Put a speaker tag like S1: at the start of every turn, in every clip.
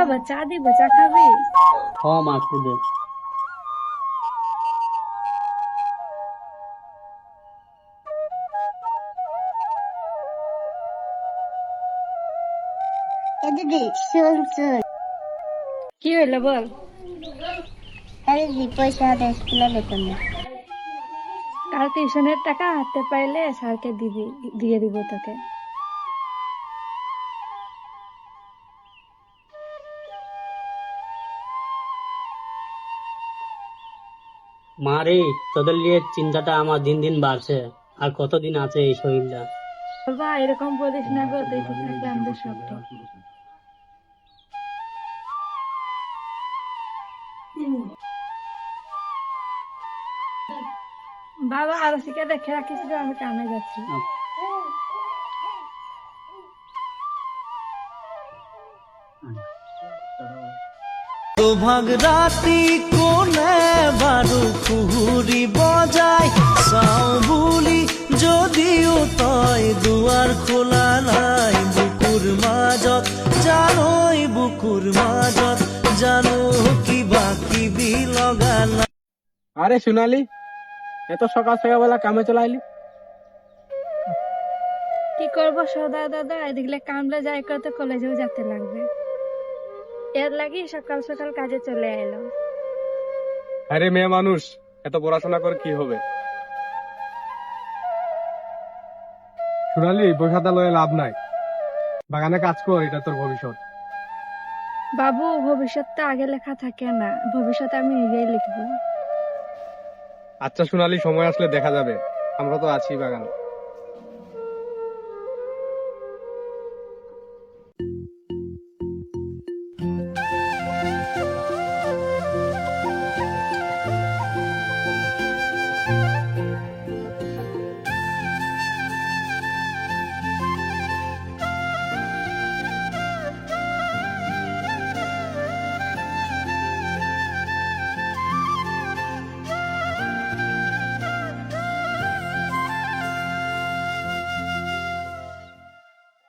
S1: বাবা চা দিব চা খাবি
S2: হ মা খুদে
S3: দিদি শুন শুন
S1: কি হইল বল
S3: আরে দি পয়সা দে স্কুলে বেতন
S1: কাল টিউশনের টাকা হাতে পাইলে স্যারকে দিবি দিয়ে দিব তোকে
S2: মা রে তোদের নিয়ে চিন্তাটা আমার দিন দিন বাড়ছে। আর কতদিন আছে এই শরীরটা?
S1: বাবা এরকম বলিস না গো তুই তো থাকলে আমাদের সব ঠিক। বাবা আরও শিখে দেখে রাখিস আমি কামে যাচ্ছি।
S4: সোভাগ রাতি বারু কুহুরি বজায় চাও বুলি যদিও তই দুৱাৰ খোলা নাই। বুকুৰ মাজত জানৈ বুকুৰ মাজত জানো কিবা কিবি লগা নাই।
S5: আরে সোনালি এত সকাল সকালবেলা কামে চলে আইলি।
S1: কি করব সদা দাদা? এদিকে কামলে যাই করতে কলেজেও যেতে লাগবে। এর লাগি সকাল সকাল কাজে চলে এলো।
S5: আরে মেয়ে মানুষ এত পড়াশোনা করে কি হবে? সোনালি লয়ে লাভ নাই। বাগানে কাজ কর এটা তোর ভবিষ্যৎ।
S1: বাবু ভবিষ্যৎটা আগে লেখা থাকে না। ভবিষ্যৎ আমি নিজেই লিখব।
S5: আচ্ছা সোনালি সময় আসলে দেখা যাবে। আমরা তো আছি বাগানে।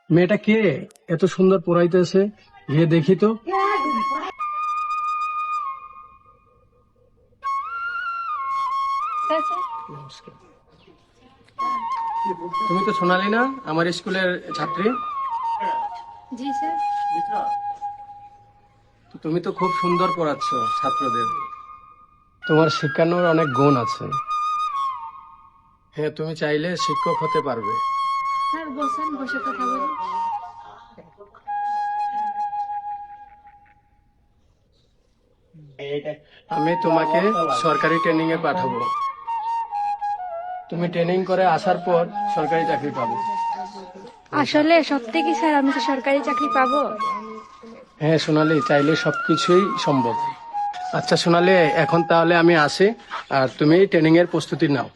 S5: মেয়েটা কে? এত সুন্দর পড়াইতেছে গিয়ে দেখি তো। তুমি তো সোনালি না আমার স্কুলের ছাত্রী? তুমি তো খুব সুন্দর পড়াচ্ছ ছাত্রদের। তোমার শিক্ষানোর অনেক গুণ আছে। হ্যাঁ তুমি চাইলে শিক্ষক হতে পারবে।
S1: স্যার বসেন বসে কথা বলি।
S5: আমি তোমাকে সরকারি ট্রেনিং এ পাঠাবো। তুমি ট্রেনিং করে আসার পর সরকারি চাকরি পাবে।
S1: আসলে সত্যি কি স্যার আমি কি সরকারি চাকরি পাবো?
S5: হ্যাঁ সোনালি চাইলে সবকিছুই সম্ভব। আচ্ছা সোনালি এখন তাহলে আমি আসি আর তুমি ট্রেনিং এর প্রস্তুতি নাও।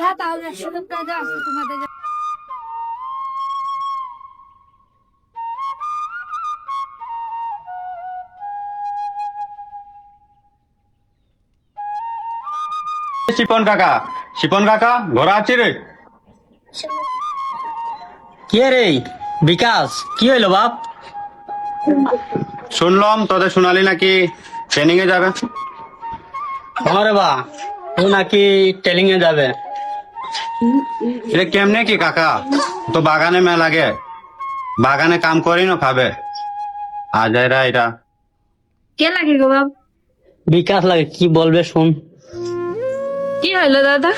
S1: একসাথে তোমাদের
S6: শিপন কাকা শিপন কাকা ঘোরা আছি রে।
S2: কে রে? বিকাশ কি হইল বাপ?
S6: শুনলাম তোদের সোনালি নাকি ট্রেনিং এ যাবে?
S2: আমারে বা ও নাকি ট্রেনিং এ যাবে।
S6: এটা কেমনে কি কাকা? তো বাগানে মেলা লাগে। বাগানে কাম করি না খাবে আজ এরা এটা।
S1: কে লাগে গো বাব
S2: বিকাশ লাগে কি বলবে শুন।
S1: কি হইল দাদা?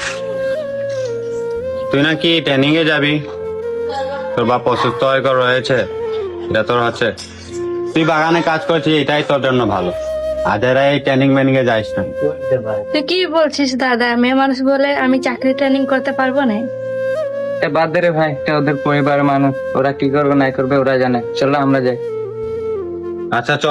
S6: তুই নাকি ট্রেনিং এ যাবি? তোর বাপ অসুস্থ হয়ে রয়েছে। এটা তোর হচ্ছে। তুই বাগানে কাজ করছিস এটাই তোর জন্য ভালো। আজ এরা এই ট্রেনিং ম্যানিং এ যাইস না।
S1: তুই কি বলছিস দাদা? মেয়ে মানুষ বলে আমি চাকরি ট্রেনিং করতে পারব না?
S7: এ বাদ দে রে ভাই এটা ওদের পরিবারের মানুষ। ওরা কি করবে না করবে ওরা জানে। চলো আমরা যাই।
S6: আচ্ছা চ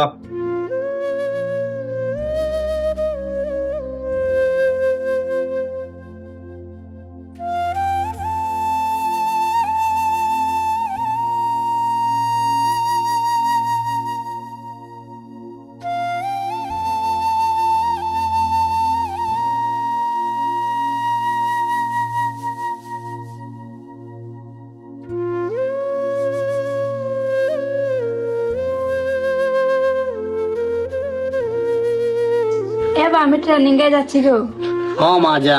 S1: আমি ট্রেনিং এ যাচ্ছি গো।
S2: হ মা যা।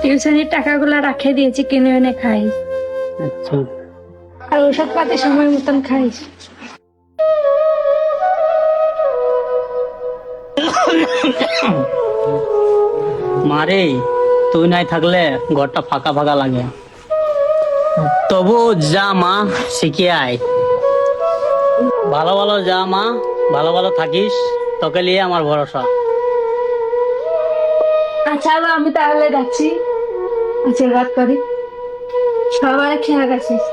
S1: টিউশনির টাকাগুলো রাখে দিয়েছি কিনে এনে খাই।
S2: আচ্ছা।
S1: আর ওষুধ পাতি সময় মতন খাইস
S2: মারে তুই নাই থাকলে ঘরটা ফাঁকা ফাঁকা লাগে। তবু যা মা শিখে আয়। ভালো ভালো যা মা ভালো ভালো থাকিস তোকে নিয়ে আমার ভরসা।
S1: আচ্ছা আমি তাহলে যাচ্ছি। আশীর্বাদ করি। সবার খেয়াল রাখিস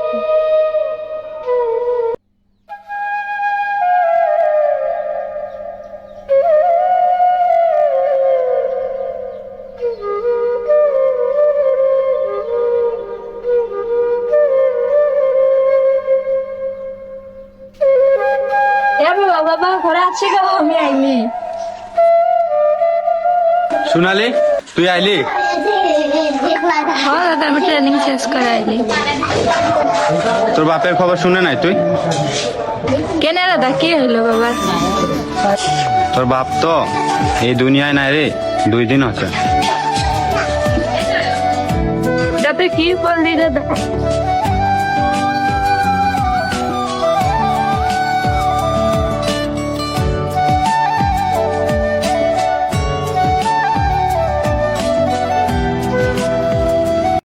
S1: বাবা ঘরে আছি আমি আইলি
S6: সোনালি তুই আইলি?
S1: হ্যাঁ দাদা আমি ট্রেনিং শেষ করে আইলি।
S6: তোর বাপের খবর শুনে নাই তুই?
S1: কেন দাদা কি হলো বাবা?
S6: তোর বাপ তো এই দুনিয়ায় নাই রে দুই দিন হচ্ছে
S1: এটা কি বললি দাদা?